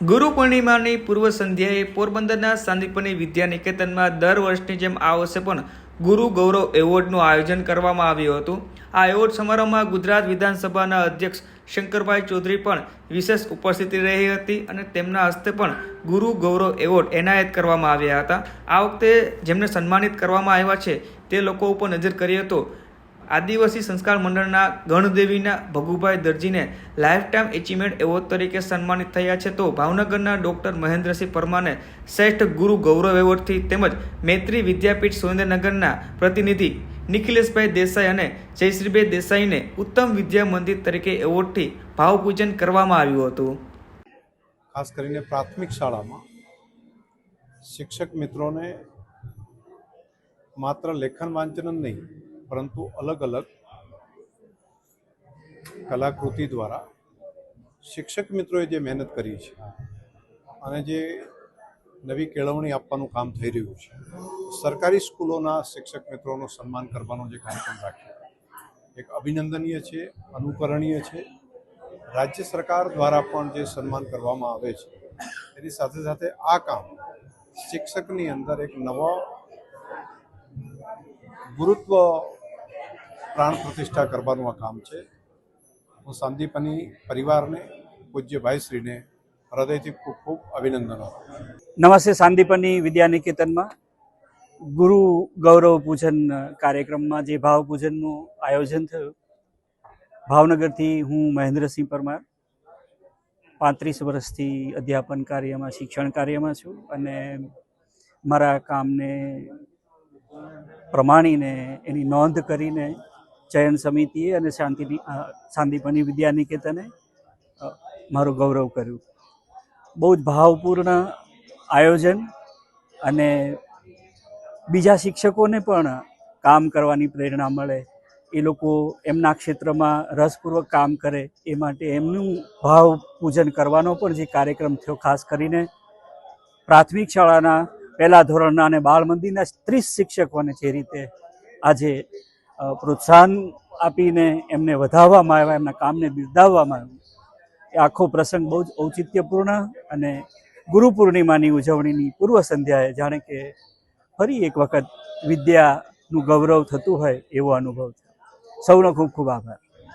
ગુરુ પૂર્ણિમાની પૂર્વ સંધ્યાએ પોરબંદરના સાંદીપની વિદ્યા નિકેતનમાં દર વર્ષની જેમ આ વર્ષે પણ ગુરુ ગૌરવ એવોર્ડનું આયોજન કરવામાં આવ્યું હતું. આ એવોર્ડ સમારોહમાં ગુજરાત વિધાનસભાના અધ્યક્ષ શંકરભાઈ ચૌધરી પણ વિશેષ ઉપસ્થિતિ રહી હતી અને તેમના હસ્તે પણ ગુરુ ગૌરવ એવોર્ડ એનાયત કરવામાં આવ્યા હતા. આ વખતે જેમને સન્માનિત કરવામાં આવ્યા છે, તે લોકો ઉપર નજર કરીએ તો આદિવાસી સંસ્કાર મંડળના ગણદેવીના ભગુભાઈ દરજીને લાઈફ ટાઈમ એચિવમેન્ટ એવોર્ડ તરીકે સન્માનિત થયા છે. તો ભાવનગરના ડૉક્ટર મહેન્દ્રસિંહ પરમારને શ્રેષ્ઠ ગુરુ ગૌરવ એવોર્ડથી તેમજ મૈત્રી વિદ્યાપીઠ સુરેન્દ્રનગરના પ્રતિનિધિ નિખિલેશભાઈ દેસાઈ અને જયશ્રીભાઈ દેસાઈને ઉત્તમ વિદ્યા મંદિર તરીકે એવોર્ડથી ભાવપૂજન કરવામાં આવ્યું હતું. ખાસ કરીને પ્રાથમિક શાળામાં શિક્ષક મિત્રોને માત્ર લેખન વાંચન જ નહીં પરંતુ અલગ અલગ કલાકૃતિ દ્વારા શિક્ષક મિત્રોએ જે મહેનત કરી છે અને જે નવી કેળવણી આપવાનું કામ થઈ રહ્યું છે, સરકારી સ્કૂલોના શિક્ષક મિત્રોનું સન્માન કરવાનો જે કાર્યક્રમ રાખ્યો, એક અભિનંદનીય છે, અનુકરણીય છે. રાજ્ય સરકાર દ્વારા પણ જે સન્માન કરવામાં આવે છે, એની સાથે સાથે આ કામ શિક્ષકની અંદર એક નવો ગુરુત્વ પ્રાણ પ્રતિષ્ઠા કરવાનું આ કામ છે. હું સંદીપની પરિવારને પૂજ્ય ભાઈશ્રીને હૃદયથી ખૂબ ખૂબ અભિનંદન નમસ્તે સાંદીપની વિદ્યા નિકેતનમાં. ગુરુ ગૌરવ પૂજન કાર્યક્રમમાં જે ભાવ પૂજનનું આયોજન થયું, ભાવનગરથી હું મહેન્દ્રસિંહ પરમાર, પાંત્રીસ વર્ષથી અધ્યાપન કાર્યમાં, શિક્ષણ કાર્યમાં છું અને મારા કામને પ્રમાણીને એની નોંધ કરીને ચયન સમિતિએ અને શાંતિની શાંતિપની વિદ્યા નિકેતને મારું ગૌરવ કર્યું. બહુ જ ભાવપૂર્ણ આયોજન અને બીજા શિક્ષકોને પણ કામ કરવાની પ્રેરણા મળે. એ લોકો એમના ક્ષેત્રમાં રસપૂર્વક કામ કરે એ માટે એમનું ભાવ પૂજન કરવાનો પણ જે કાર્યક્રમ થયો, ખાસ કરીને પ્રાથમિક શાળાના પહેલા ધોરણના અને બાળ મંદિરના ત્રીસ શિક્ષકોને જે રીતે આજે પ્રોત્સાહન આપીને એમને વધાવવામાં આવ્યા, એમના કામને બિરદાવવામાં આવ્યું. એ આખો પ્રસંગ બહુ જ ઔચિત્યપૂર્ણ અને ગુરુ પૂર્ણિમાની ઉજવણીની પૂર્વ સંધ્યાએ જાણે કે ફરી એક વખત વિદ્યાનું ગૌરવ થતું હોય એવો અનુભવ થયો સૌનો ખૂબ ખૂબ આભાર.